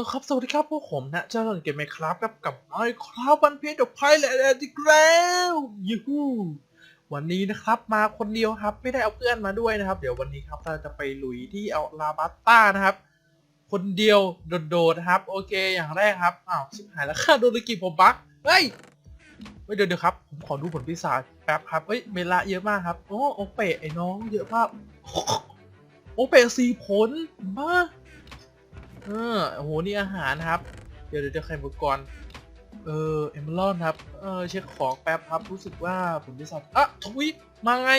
ลครับ สวัสดีครับพวกผมนะ เจ้าหล่นเกมไมครับกับกับไมครับวันเพียจบไพ่และอีกแล้วยูฮูวันนี้นะครับมาคนเดียวครับ ไม่ได้เอาเพื่อนมาด้วยนะครับ เดี๋ยววันนี้ครับเราจะไปลุยที่เอาลาบัตต้านะครับ คนเดียวโดดๆนะครับ โอเคอย่างแรกครับอ้าวชิบหายแล้วค่าโดนกิผมบักเฮ้ยเฮ้ยเดี๋ยวเดี๋ยวครับผมขอดูผลพิศาจแป๊บครับเฮ้ยเมละเยอะมากครับโอ้โอเปะไอ้น้องเยอะมากโอเปะสี่ผลบ้า ออโอ้โหนี่อาหารครับ เดี๋ยวเดี๋ยวจะไข่มังกรเออเอมเบอร์ครับเออเช็คของแป๊บครับรู้สึกว่าผมได้สัตว์อะทวิตมาไง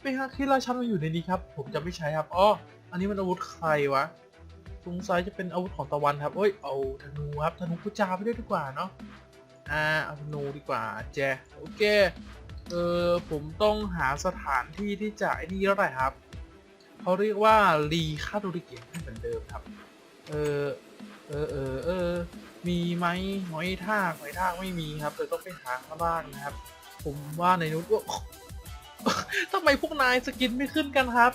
ไม่ฮะที่ราชันมาอยู่ในนี้ครับ ผมจะไม่ใช้ครับอ๋ออันนี้มันอาวุธใครวะสงสัยจะเป็นอาวุธของตะวันครับเอ้ยเอาธนูครับธนูพุจาไปด้วยดีกว่าเนาะอ่าเอาธนูดีกว่าแจโอเคเออผมต้องหาสถานที่ที่จะไอ้นี่แล้วแหละครับเขาเรียกว่ารีค่าโดริเกะให้เหมือนเดิมครับ เออ เออเออเออ มีไหมหอยทากหอยทากไม่มีครับแต่ต้องไปหาข้างล่างนะครับ ผมว่าในนู้นว่าทำไมพวกนายสกินไม่ขึ้นกันครับ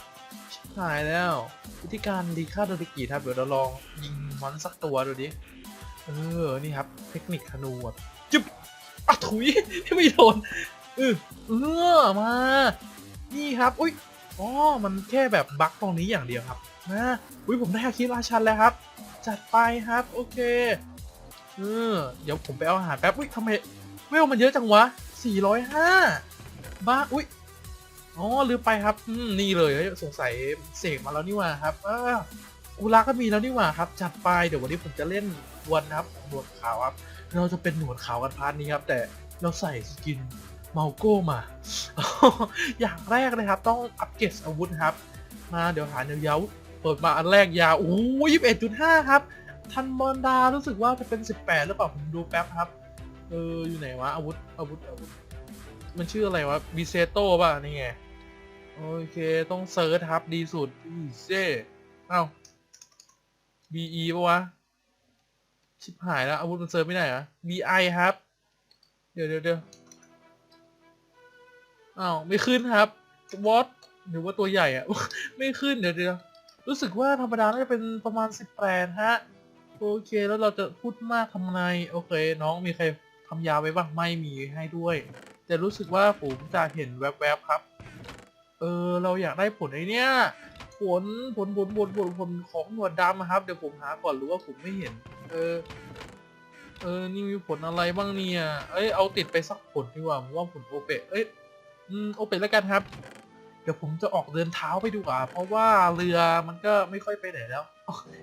หายแล้ว วิธีการรีค่าโดริกิครับ เดี๋ยวเราลองยิงมอนสักตัวดูดิ เออ นี่ครับ เทคนิคธนูแบบจุ๊บอะถุยไม่โดนเออเออมา นี่ครับ อุ้ยอ๋อ มันแค่แบบบั๊กตรงนี้อย่างเดียวครับ นะอุ้ยผมได้ฮาคิราชันแล้วครับ จัดไปครับ โอเคเออเดี๋ยวผมไปเอาอาหารแป๊บอุ้ยทำไมเวลมันเยอะจังวะ 405 บ้า อุ้ยอ๋อลืมไปครับอืมนี่เลยสงสัยเสกมาแล้วนี่ว่าครับอ่าอุระก็มีแล้วนี่ว่าครับ จัดไปเดี๋ยววันนี้ผมจะเล่นวันนะครับหนวดขาวครับ เราจะเป็นหนวดขาวกันพาร์ทนี้ครับ แต่เราใส่สกินเมาโก้มา อย่างแรกเลยครับ ต้องอัปเกรดอาวุธครับ มาเดี๋ยวหาแนวยาว เปิดมาอันแรกยาวโอ้ยี่สิบเอ็ดจุดห้าครับ ทันบอลดารู้สึกว่าจะเป็นสิบแปดหรือเปล่า ผมดูแป๊บครับ เออ อยู่ไหนวะ อาวุธ อาวุธ อาวุธ มันชื่ออะไรวะบิเซโต้ป่ะ นี่ไง โอเค ต้องเซิร์ชครับ ดีสุดอีเซ่เอ้า BE ป่ะวะ ชิบหายแล้ว อาวุธมันเซิร์ชไม่ได้เหรอ BI ครับ เดี๋ยวเดี๋ยวเดี๋ยวอ้าว ไม่ขึ้นครับวอตหรือว่าตัวใหญ่อะไม่ขึ้นเดี๋ยวเดี๋ยว รู้สึกว่าธรรมดาน่าจะเป็นประมาณสิบแปดฮะ โอเค แล้วเราจะพูดมากทำไงโอเค น้องมีใครทำยาไว้บ้างไม่มีให้ด้วย แต่รู้สึกว่าผมจะเห็นแวบๆครับ เออ เราอยากได้ผลไอ้เนี้ยผลผลผลผลผลผลของหนวดดำอะครับ เดี๋ยวผมหาก่อนหรือว่าผมไม่เห็น เออ เออ นี่มีผลอะไรบ้างเนี่ย เอ้ย เอาติดไปสักผลดีกว่าผมว่าผลโอเปะเอ้ย อืม โอเปะแล้วกันครับ เดี๋ยวผมจะออกเดินเท้าไปดูอะเพราะว่าเรือมันก็ไม่ค่อยไปไหนแล้ว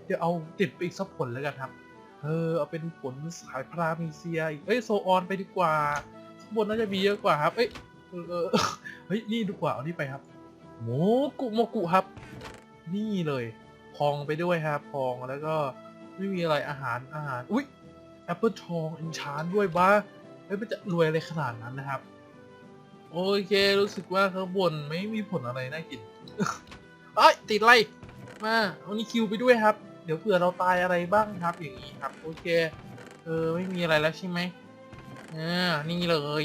เดี๋ยวเอาติดไปอีกสักผลแล้วกันครับ เออเอาเป็นผลสายพรามีเซียอีกเอ้ยโซออนไปดีกว่าข้างบนน่าจะมีเยอะกว่าครับ เอ้ยเออเฮ้ยนี่ดีกว่าเอานี่ไปครับโมกุโมกุครับ นี่เลยพองไปด้วยครับพองแล้วก็ไม่มีอะไรอาหารอาหาร อุ๊ยแอปเปิลทองอินชานด้วยบ้าเฮ้ยมันจะรวยอะไรขนาดนั้นนะครับ โอเค รู้สึกว่าข้างบนไม่มีผลอะไรน่ากินเอ้ยติดอะไรมาเอานี่คิวไปด้วยครับ เดี๋ยวเผื่อเราตายอะไรบ้างครับ อย่างนี้ครับ โอเค เออไม่มีอะไรแล้วใช่ไหมอ่านี่เลย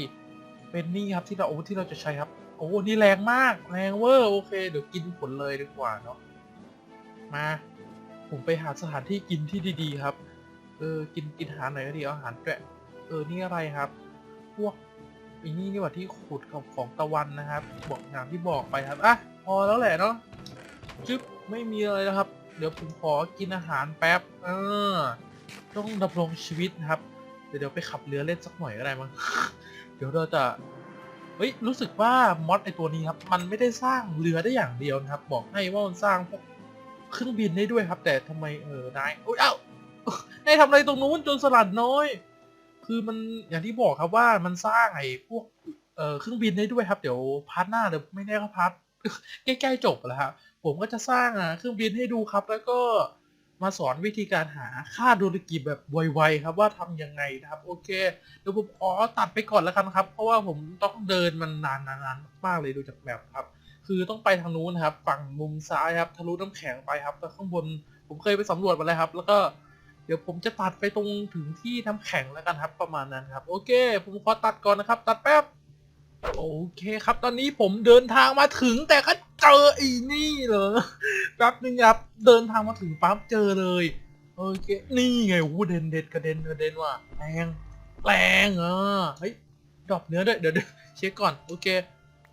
เป็นนี่ครับที่เราโอาวุธที่เราจะใช้ครับ โอ้นี่แรงมากแรงเวอร์โอเค เดี๋ยวกินผลเลยดีกว่าเนาะมา ผมไปหาสถานที่กินที่ดีๆครับ เออกินกินอาหารหน่อยก็ดีเอาอาหารแกะเออนี่อะไรครับ พวก อ้นี่นี่ว่าที่ขุดของของตะวันนะครับ บอกงานที่บอกไปครับอะพอแล้วแหละเนาะจึ๊บไม่มีอะไรแล้วครับ เดี๋ยวผมขอกินอาหารแป๊บเออต้องดำรงชีวิตนะครับ เดี๋ยวเดี๋ยวไปขับเรือเล่นสักหน่อยก็ได้มั้งเดี๋ยวเราจะเฮ้ยรู้สึกว่ามอดไอตัวนี้ครับ มันไม่ได้สร้างเรือได้อย่างเดียวนะครับ บอกให้ว่ามันสร้างพวกเครื่องบินได้ด้วยครับ แต่ทำไมเออนายโอ้ยเอ้านายทำอะไรตรงนู้นจนสลัดน้อย คือมันอย่างที่บอกครับว่ามันสร้างไอ้พวกเอ่อเครื่องบินได้ด้วยครับ เดี๋ยวพาร์ทหน้าเดี๋ยวไม่แน่ก็พาร์ทใกล้ๆจบแล้วครับผมก็จะสร้างอะเครื่องบินให้ดูครับ แล้วก็มาสอนวิธีการหาค่าโดรกิจแบบไวๆครับว่าทำยังไงนะครับ โอเคเดี๋ยวผมขอตัดไปก่อนแล้วกันครับ เพราะว่าผมต้องเดินมันนานๆมากเลยดูจากแบบครับ คือต้องไปทางนู้นครับ ฝั่งมุมซ้ายครับทะลุน้ำแข็งไปครับแล้วข้างบนผมเคยไปสำรวจมาแล้วครับ แล้วก็ เดี๋ยวผมจะตัดไปตรงถึงที่น้ำแข็งแล้วกันครับประมาณนั้นครับ โอเค ผมขอตัดก่อนนะครับ ตัดแป๊บ โอเคครับ ตอนนี้ผมเดินทางมาถึงแต่ก็เจอไอีนี่เลยแป๊บนึงครับ เดินทางมาถึงปั๊บเจอเลยโอเค นี่ไงวูเด่นเด็ดกระเด็นกระเด็นว่ะแรงแรงอะเฮ้ยดรอปเนื้อด้วยเดี๋ยวเดี๋ยวเช็คก่อน โอเค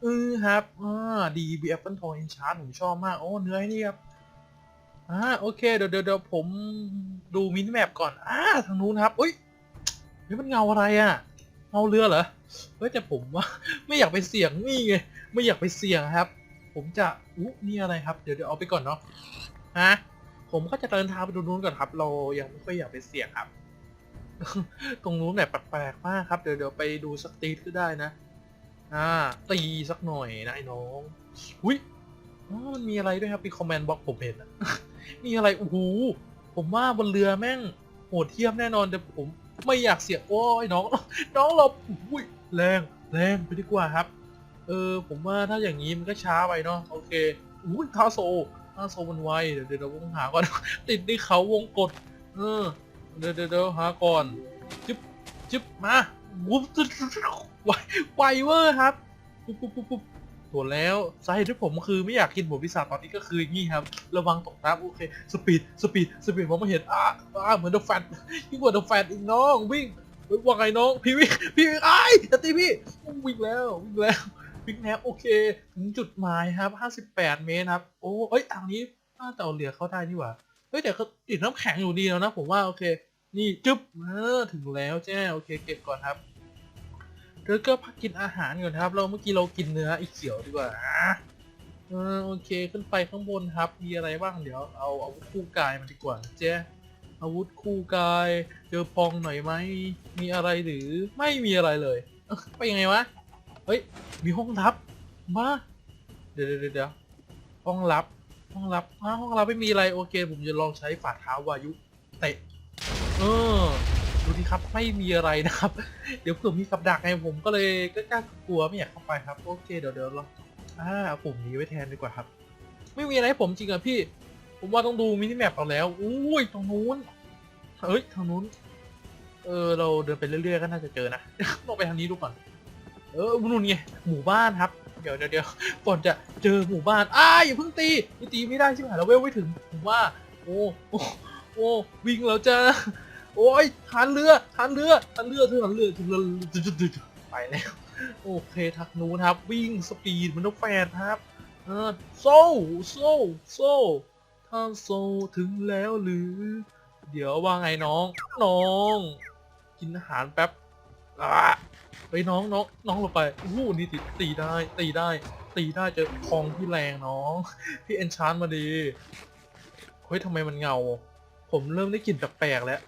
เออครับอ่าดีบีแอปเปิลทองอินชาร์ผมชอบมาก โอ้เนื้อนี่ครับ อ่าโอเคเดี๋ยวเดี๋ยวผมดูมินิแมปก่อนอ่าทางนู้นครับอุ้ยเฮ้ยมันเงาอะไรอะเงาเรือเหรอเฮ้ยแต่ผมว่าไม่อยากไปเสี่ยงนี่ไงไม่อยากไปเสี่ยงครับ ผมจะอู้นี่อะไรครับเดี๋ยวเดี๋ยวเอาไปก่อนเนาะฮะผมก็จะเดินทางไปดูนู้นก่อนครับ เรายังไม่ค่อยอยากไปเสี่ยงครับ ตรงนู้นแบบแปลกๆมากครับเดี๋ยวเดี๋ยวไปดูสักตีดก็ได้นะอ่าตีสักหน่อยนะไอ้น้องอุ้ยมันมีอะไรด้วยครับมีคอมเมนต์บล็อกผมเห็นอะ มีอะไรโอ้โหผมว่าบนเรือแม่งโหดเทียมแน่นอนแต่ผมไม่อยากเสี่ยงโอ้ยน้อง น้องเราอุ้ยแรงแรงไปดีกว่าครับ เออผมว่าถ้าอย่างนี้มันก็ช้าไปเนาะโอเคอุ้ยทาโซทาโซมันไวเดี๋ยวเดี๋ยวเราต้องหาก่อน ติดในเขาวงกดเออเดี๋ยวเดี๋ยวเดี๋ยวหาก่อนจึ๊บจึ๊บมาวุ๊บไวไวเวอร์ครับปุ๊บปุ๊บปุ๊บ ตัวแล้วสาเหตุที่ผมคือไม่อยากกินหมูพิซซ่าตอนนี้ก็คืออย่างนี้ครับ ระวังตกน้ำโอเค สปีด สปีด สปีดมองไม่เห็นอะอะเหมือนเดอะแฟนยิ่งกว่าเดอะแฟนอีกน้องวิ่งว่าไงน้องพี่วิ่งพี่วิ่งไอ้จะตีพี่วิ่งแล้ววิ่งแล้ววิ่งแล้วโอเค ถึงจุดหมายครับ 58 เมตรครับ โอ้เอ้ยทางนี้น่าจะเอาเรือเข้าได้นี่หว่าเฮ้ยแต่ก็ติดน้ำแข็งอยู่ดีแล้วนะผมว่าโอเค นี่จึ๊บเออถึงแล้วแจ้โอเคเก็บก่อนครับ แล้วก็พักกินอาหารก่อนครับ เราเมื่อกี้เรากินเนื้อไอ้เขียวดีกว่าอะเออโอเคขึ้นไปข้างบนครับ มีอะไรบ้างเดี๋ยวเอาอาวุธคู่กายมาดีกว่าเจ้อาวุธคู่กายเจอพองหน่อยไหมมีอะไรหรือไม่มีอะไรเลยไปยังไงวะเฮ้ยมีห้องลับมาเดี๋ยวเดี๋ยวเดี๋ยวห้องลับห้องลับห้องลับไม่มีอะไรโอเค ผมจะลองใช้ฝ่าเท้าวายุเตะเออ ดูดิครับไม่มีอะไรนะครับ เดี๋ยวเผื่อมีกับดักไงผมก็เลยก็กล้ากลัวไม่อยากเข้าไปครับโอเคเดี๋ยวเดี๋ยวเราอ่าเอาปุ่มนี้ไว้แทนดีกว่าครับ ไม่มีอะไรให้ผมจริงอะพี่ ผมว่าต้องดูมินิแมปเอาแล้วอุ้ยตรงนู้นเฮ้ยทางนู้น เออเราเดินไปเรื่อยๆก็น่าจะเจอนะลองไปทางนี้ดูก่อน เออนู่นไงหมู่บ้านครับเดี๋ยวเดี๋ยวเดี๋ยวก่อนจะเจอหมู่บ้านอ้าอย่าเพิ่งตีอย่ตีไม่ได้ใช่ไหมเราเวลไม่ถึงผมว่า โอ้โอ้โอ้วิ่งแล้วจ้า โอ้ยทันเรือทันเรือทันเรือเธอทันเรือถึงเรือไปแล้วโอเคทักนู้นครับ วิ่งสปีดมันต้องแฟนครับเออโซ่โซ่โซ่ถ้าโซ่ถึงแล้วหรือ เดี๋ยวว่าไงน้องน้อง กินอาหารแป๊บอะเฮ้ยน้องน้องน้องลงไปอู้นี่ตีตีได้ตีได้ตีได้เจอทองที่แรงน้องพี่เอนชานมาดีเฮ้ยทำไมมันเงา ผมเริ่มได้กลิ่นแปลกๆแล้ว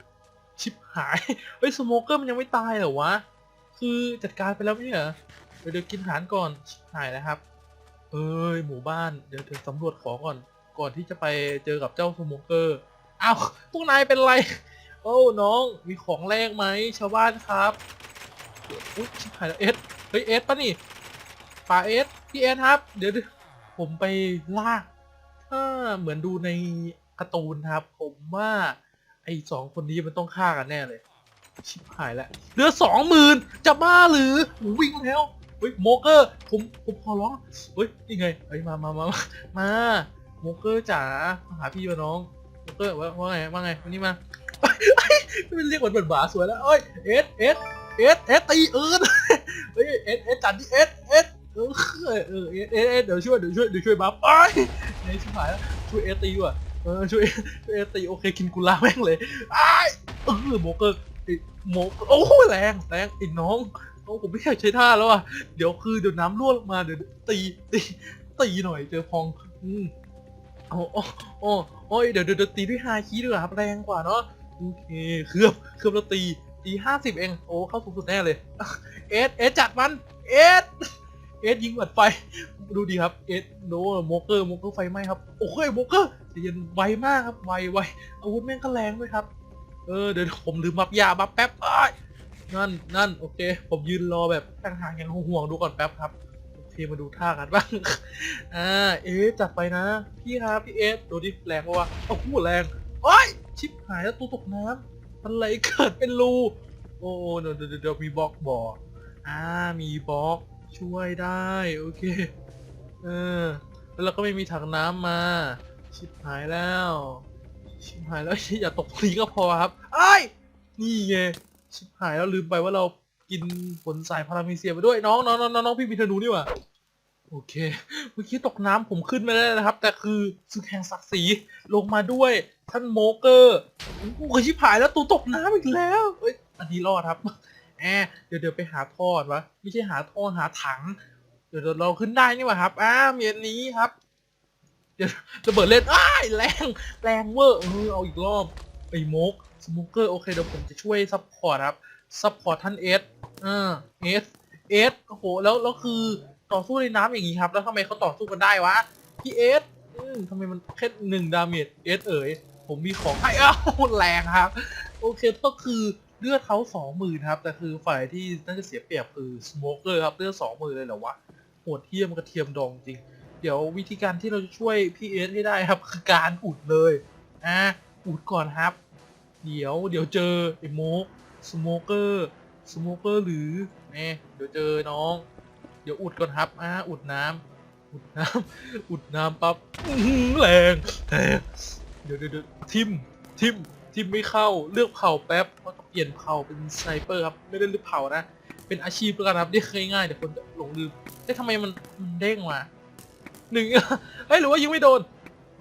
ชิบหาย เฮ้ยสโมเกอร์มันยังไม่ตายเหรอวะ คือจัดการไปแล้วไม่เหรอเดี๋ยวเดี๋ยวกินอาหารก่อน ชิบหายแล้วครับ เอ้ยหมู่บ้าน เดี๋ยวเดี๋ยวสำรวจของก่อน ก่อนที่จะไปเจอกับเจ้าสโมเกอร์ อ้าวพวกนายเป็นไร โอ้น้องมีของแลกไหมชาวบ้านครับอุ้ยชิบหายแล้วเอส เฮ้ยเอสปะนี่ป่าเอสพี่เอสครับ เดี๋ยวผมไปลาก ถ้าเหมือนดูในการ์ตูนครับ ผมว่า ไอ้สองคนนี้มันต้องฆ่ากันแน่เลย ชิบหายแล้วเหลือสองหมื่นจะบ้าหรือโอ้วิ่งแล้วเฮ้ยโมเกอร์ผมผมขอร้องเฮ้ยนี่ไงเฮ้ยมามามามามาโมเกอร์จ๋ามาหาพี่วะน้องโมเกอร์ว่าว่าไงว่าไงวันนี้มาเอ้ยเอ้ยมันเรียกเหมือนเหมือนหมาสวยแล้วเอ้ยเอสเอสเอสเอสตีเอิร์นเฮ้ยเอสเอสจัดที่เอสเอสเออเออเอสเอสเดี๋ยวช่วยเดี๋ยวช่วยเดี๋ยวช่วยบัฟไอ้ยในชิบหายแล้วช่วยเอสตีว่ะ เออช่วยช่วยเอตีโอเคกินกุลาแม่งเลยไอ้เออโมเกอร์ไอ้โมโอ้โหแรงแรงไอ้น้องน้องผมไม่อยากใช้ท่าแล้วอะเดี๋ยวคือเดี๋ยวน้ำรั่วลงมาเดี๋ยวตีตีตีหน่อยเจอพอง อืมโอ้โอ้โอ้โอ้ยเดี๋ยวเดี๋ยวเดี๋ยวตีด้วยฮาคีดีกว่าครับแรงกว่าเนาะโอเคเคลือบเคลือบแล้วตีตีห้าสิบเองโอ้เข้าสูงสุดแน่เลยเอสเอสจัดมันเอสเอสยิงหมัดไฟดูดีครับเอสโนโมเกอร์โมเกอร์ไฟไหมครับโอ้ยโมเกอร์ ใจเย็นไวมากครับไวไวอาวุธแม่งก็แรงด้วยครับ เออเดี๋ยวผมลืมบับยาบับแป๊บอ้ายนั่นนั่นโอเค ผมยืนรอแบบตั้งห่างอย่างห่วงๆดูก่อนแป๊บครับโอเคมาดูท่ากันบ้างอ่าเอสจัดไปนะ พี่ครับพี่เอสดูดิแรงปะวะโอ้โหแรงโอ้ยชิบหายแล้วตัวตกน้ำอะไรเกิดเป็นรูโอ้เดี๋ยวเดี๋ยวเดี๋ยวมีบล็อกบอกอ่ามีบล็อกช่วยได้โอเคเออแล้วเราก็ไม่มีถังน้ำมา ชิบหายแล้ว ชิบหายแล้ว อย่าตกตรงนี้ก็พอครับไอ้นี่ไงชิบหายแล้วลืมไปว่าเรากินผลสายพารามีเซียไปด้วยน้องน้องน้องน้องพี่มีธนูนี่หว่าโอเค เมื่อกี้ตกน้ำผมขึ้นไม่ได้นะครับ แต่คือสึกแห่งศักดิ์ศรีลงมาด้วยท่านโมเกอร์โอ้โหชิบหายแล้วตูตกน้ำอีกแล้วเอ้ยอันนี้รอดครับแอบเดี๋ยวเดี๋ยวไปหาท่อนวะไม่ใช่หาท่อหาถัง เดี๋ยวเราขึ้นได้นี่หว่าครับ อ้ามีอันนี้ครับ เดี๋ยวระเบิดเล่นอ้ายแรงแรงเวอร์เออเอาอีกรอบไอ้โมกสโมเกอร์โอเคเดี๋ยวผมจะช่วยซัพพอร์ตครับซัพพอร์ตท่านเอสอ่าเอสเอสโอ้โหแล้วแล้วคือต่อสู้ในน้ำอย่างนี้ครับ แล้วทำไมเขาต่อสู้กันได้วะพี่เอสอืมทำไมมันแค่หนึ่งดาเมจเอสเอ๋ยผมมีของให้อ้าวแรงครับ โอเคก็คือเลือดเขาสองหมื่นครับ แต่คือฝ่ายที่น่าจะเสียเปรียบคือสโมเกอร์ครับเลือดสองหมื่นเลยเหรอวะโหดเทียมกระเทียมดองจริง เดี๋ยววิธีการที่เราจะช่วยพี่เอสให้ได้ครับคือการอุดเลยอะอุดก่อนครับ เดี๋ยวเดี๋ยวเจอไอ้โมกสโมเกอร์สโมเกอร์หรือเนี่ยเดี๋ยวเจอน้อง เดี๋ยวอุดก่อนครับอะอุดน้ำอุดน้ำอุดน้ำปั๊บแรงเดี๋ยวเดี๋ยวทิมทิมทิมไม่เข้าเลือกเผ่าแป๊บเพราะต้องเปลี่ยนเผ่าเป็นสไนเปอร์ครับไม่ได้เลือกเผ่านะเป็นอาชีพแล้วกันครับเรียกง่ายๆเดี๋ยวคนจะหลงลืมเอ๊ะทำไมมันมันเด้งมา หนึ่งเฮ้ยหรือว่ายิงไม่โดน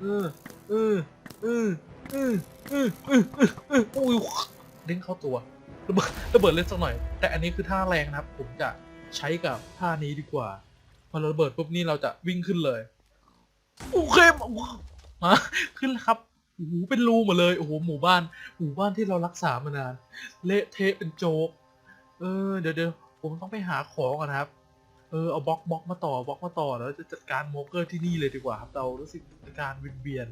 เออเออเออเออเออเออเออโอ้ยดึงเข้าตัวระเบิดระเบิดเล่นสักหน่อย แต่อันนี้คือท่าแรงนะครับ ผมจะใช้กับท่านี้ดีกว่า พอระเบิดปุ๊บนี่เราจะวิ่งขึ้นเลยโอเคมาขึ้นครับโอ้โหเป็นรูหมดเลยโอ้โหหมู่บ้านหมู่บ้านที่เรารักษามานาน เละเทะเป็นโจ๊กเออเดี๋ยวเดี๋ยวผมต้องไปหาของก่อนครับ เออเอาบล็อกบล็อกมาต่อบล็อกมาต่อแล้วจะจัดการโมเกอร์ที่นี่เลยดีกว่าครับเรารู้สึกอาการวิงเวียน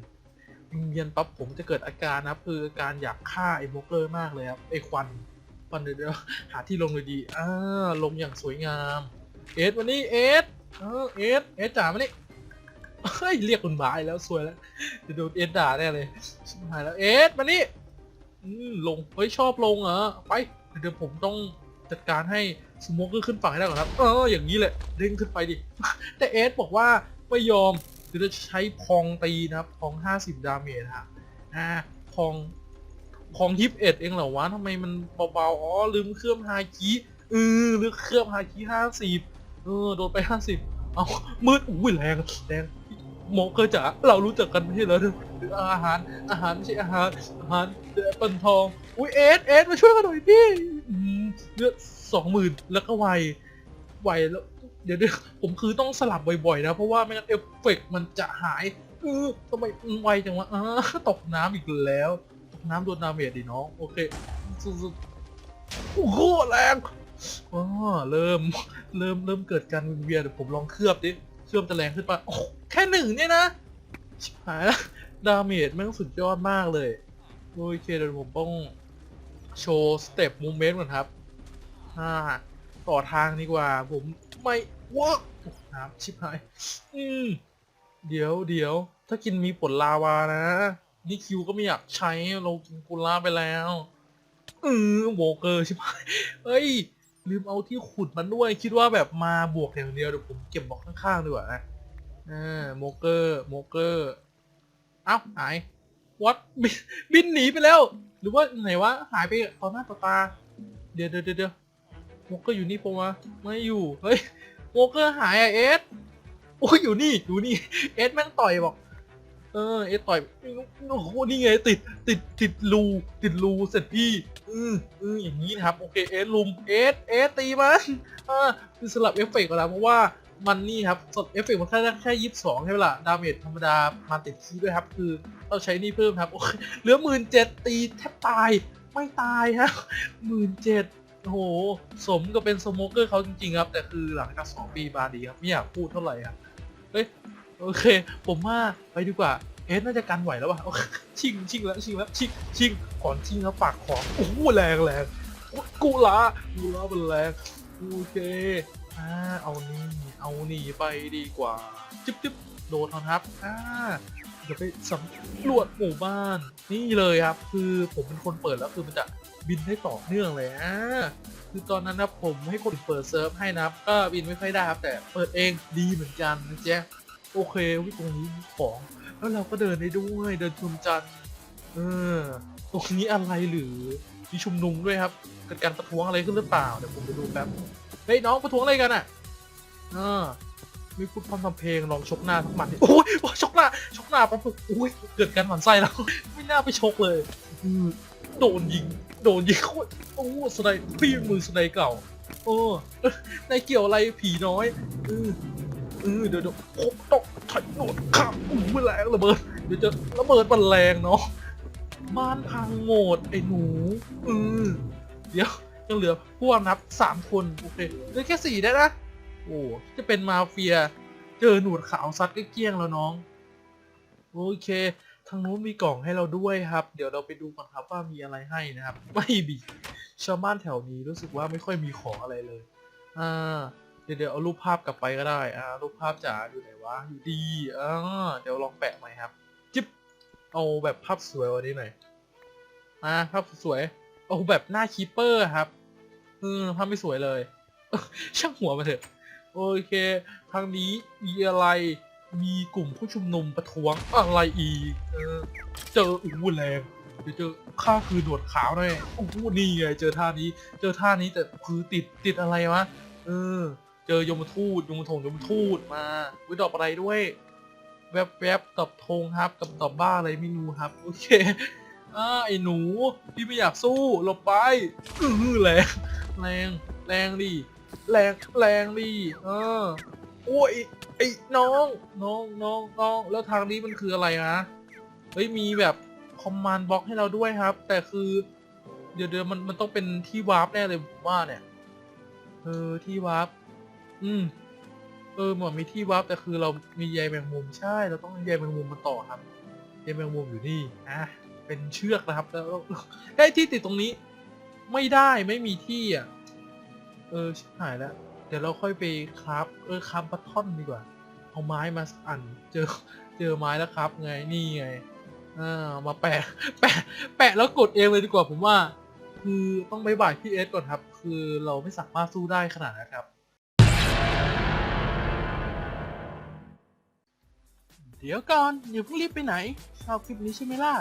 วิงเวียนปั๊บผมจะเกิดอาการนะครับคืออาการอยากฆ่าไอ้โมเกอร์มากเลยครับไอ้ควันควันเดี๋ยวเดี๋ยวหาที่ลงเลยดีอ่าลงอย่างสวยงามเอสวันนี้เอสเออเอสเอสจ๋ามานี่เฮ้ยเรียกคุณบายแล้วสวยแล้วจะโดนเอสด่าแน่เลยชิบหายแล้วเอสมานี่อืมลงเฮ้ยชอบลงเหรอไปเดี๋ยวผมต้อง จัดการให้สโมกเกอร์ขึ้นฝั่งให้ได้ก่อนครับเอออย่างนี้แหละเด้งขึ้นไปดิ แต่เอสบอกว่าไม่ยอมเดี๋ยวจะใช้พองตีนะครับพอง 50 ดาเมจครับอ่าพองพองทิปเอ็ดเองเหรอวะทำไมมันเบาๆอ๋อลืมเครื่องฮาคิเออลืมเครื่องฮาคิ50เออโดนไป50เอามืดอุ้ยแรงแรงโมเกอร์จ๋าเรารู้จักกันไม่ใช่เหรออาหารอาหารไม่ใช่อาหารอาหารเดปันทองอุ้ยเอสเอสมาช่วยกันหน่อยพี่อืม เลือดสองหมื่นแล้วก็ไวไวแล้วเดี๋ยวเดี๋ยวผมคือต้องสลับบ่อยๆนะ เพราะว่าไม่งั้นเอฟเฟกต์มันจะหายเออทำไมไวจังวะอ่าตกน้ำอีกแล้วตกน้ำโดนดาเมจดิน้อง โอเคสุดๆโอ้โหแรงอ๋อเริ่มเริ่มเริ่มเกิดการวิงเวียนเดี๋ยวผมลองเคลือบดิเคลือบจะแรงขึ้นปะโอ้แค่หนึ่งเนี่ยนะหายแล้วดาเมจแม่งสุดยอดมากเลยโอเคเดี๋ยวผมต้องโชว์สเต็ปมูเมนต์ก่อนครับ อ่าต่อทางดีกว่า ผมไม่ว้าน้ำชิบหายอืมเดี๋ยวเดี๋ยว ถ้ากินมีผลลาวานะ นี่คิวก็ไม่อยากใช้เรากินกุลาไปแล้วอือโวเกอร์ชิบหายเฮ้ย ลืมเอาที่ขุดมันด้วยคิดว่าแบบมาบวกอย่างเดียวเดี๋ยวผมเก็บบอกข้างๆดีกว่านะอ่าโมเกอร์โมเกอร์เอ้าหายวัดบินหนีไปแล้ว หรือว่าไหนวะหายไปต่อหน้าต่อตา เดี๋ยวเดี๋ยวเดี๋ยวเดี๋ยว โมเกอร์อยู่นี่ปะวะไม่อยู่ เฮ้ยโมเกอร์หายอะเอสโอ้ยอยู่นี่อยู่นี่ เอสแม่งต่อยบอก เออ เอสต่อยโอ้โหนี่ไงติดติดติดรูติดรูเสร็จพี่ อืออืออย่างนี้นะครับ โอเคเอสลุมเอสเอสตีมันอ่าคือสลับเอฟเฟกต์ก่อนแล้วเพราะว่ามันนี่ครับสลับเอฟเฟกต์มันแค่แค่ยี่สิบสองใช่ไหมล่ะ ดาเมจธรรมดามาติดคีด้วยครับ คือเราใช้นี่เพิ่มครับ โอเคเหลือหมื่นเจ็ดตีแทบตายไม่ตายฮะหมื่นเจ็ด โอ้โห สมกับเป็นสโมเกอร์เขาจริง ๆ ครับ แต่คือหลังจากสองปีมาดีครับ ไม่อยากพูดเท่าไหร่ครับเฮ้ย โอเค ผมว่าไปดีกว่า เอสน่าจะกันไหวแล้วว่ะชิงชิงแล้วชิงแล้วชิงชิงขอนชิงแล้วปากของโอ้โหแรงแรงกูละกูละมันแรงโอเคอ่าเอานี่เอานี่ไปดีกว่าจิ๊บจิ๊บโดนครับอ่าเดี๋ยวไปสำรวจหมู่บ้านนี่เลยครับ คือผมเป็นคนเปิดแล้วคือมันจะ บินได้ต่อเนื่องเลยอ่าคือตอนนั้นนะผมให้คนเปิดเซิร์ฟให้นะครับก็บินไม่ค่อยได้ครับ แต่เปิดเองดีเหมือนกันนะจ๊โอเควิตรงนี้มีของ แล้วเราก็เดินได้ด้วยเดินชมจันต์เออตรงนี้อะไรหรือมีชุมนุมด้วยครับเกิดการประท้วงอะไรขึ้นหรือเปล่าเดี๋ยวผมไปดูแป๊บเฮ้ยน้องประท้วงอะไรกันอะเออมีพูดพร่ำทำเพลงลองชกหน้าสักหมัดโอ้ยโอ้ชกหน้าชกหน้าปั๊บโอ้ยเกิดการหมันไส้แล้ว ไม่น่าไปชกเลยโดนยิง โดนยิงโคตรโอ้สไนพี่มือสไนเก่า โอ้ในเกี่ยวอะไรผีน้อยเออเออเดี๋ยวเดี๋ยวโคตรตกถอยโดดข้ามอู้แรงระเบิดเดี๋ยวจะระเบิดมันแรงเนาะบ้านพังหมดไอ้หนูเออเดี๋ยวยังเหลือพวกนับสามคนโอเคเหลือแค่สี่ได้นะโอ้จะเป็นมาเฟีย เจอหนวดขาวซัดก็เกี้ยงแล้วน้อง โอเค ทางนู้นมีกล่องให้เราด้วยครับ เดี๋ยวเราไปดูก่อนครับว่ามีอะไรให้นะครับ ไม่มีชาวบ้านแถวนี้รู้สึกว่าไม่ค่อยมีของอะไรเลย อ่า เดี๋ยวเดี๋ยวเอารูปภาพกลับไปก็ได้ อ่า รูปภาพจ๋าอยู่ไหนวะ อยู่ดี อ่า เดี๋ยวลองแปะใหม่ครับ จิ๊บ เอาแบบภาพสวยวันนี้หน่อย อ่า ภาพสวย เอาแบบหน้าคีเปอร์ครับเออภาพไม่สวยเลย ช่างหัวมาเถอะ โอเค ทางนี้มีอะไร มีกลุ่มผู้ชุมนุมประท้วงอะไรอีก เออ เจออู้แรงเดี๋ยวเจอข้าคือหนวดขาวแน่โอ้โหนี่ไงเจอท่านี้ เจอท่านี้แต่คือติดติดอะไรวะ เออ เจอยมทูตยมทงยมทูตมาวิดอกอะไรด้วย แวบแวบตอบธงครับ กับตอบบ้าอะไรไม่รู้ครับ โอเคอ่าไอ้หนู พี่ไม่อยากสู้หลบไปอื้อแรง แรง แรงดิ แรง แรงดิ เออ โอ้ยไอ้น้องน้องน้องน้องแล้วทางนี้มันคืออะไรนะเฮ้ยมีแบบคอมมานด์บล็อกให้เราด้วยครับ แต่คือ เดี๋ยวเดี๋ยวมันมันต้องเป็นที่วาร์ปแน่เลยผมว่าเนี่ยเออที่วาร์ปอืมเออเหมือนมีที่วาร์ปแต่คือเรามีใยแมงมุมใช่เราต้องใยแมงมุมมาต่อครับใยแมงมุมอยู่นี่อะเป็นเชือกนะครับแล้วได้ที่ติดตรงนี้ ไม่ได้ไม่มีที่อะเออชิบหายแล้ว เดี๋ยวเราค่อยไปคราฟเออคราฟบัตทอนดีกว่า เอาไม้มาอันเจอเจอไม้แล้วครับไงนี่ไงอ่ามาแปะแปะแปะแล้วกดเองเลยดีกว่าผมว่า คือต้องบายบายพี่เอสก่อนครับ คือเราไม่สามารถสู้ได้ขนาดนั้นครับ เดี๋ยวก่อนอย่าเพิ่งรีบไปไหนชอบคลิปนี้ใช่ไหมล่ะ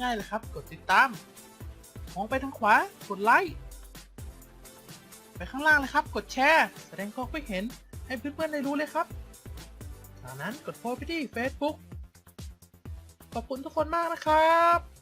ง่ายเลยครับ กดติดตามมองไปทางขวากดไลค์ ไปข้างล่างเลยครับ กดแชร์ แสดงความคิดเห็นให้เพื่อนๆได้รู้เลยครับ จากนั้นกดโพสต์ไปที่ Facebook ขอบคุณทุกคนมากนะครับ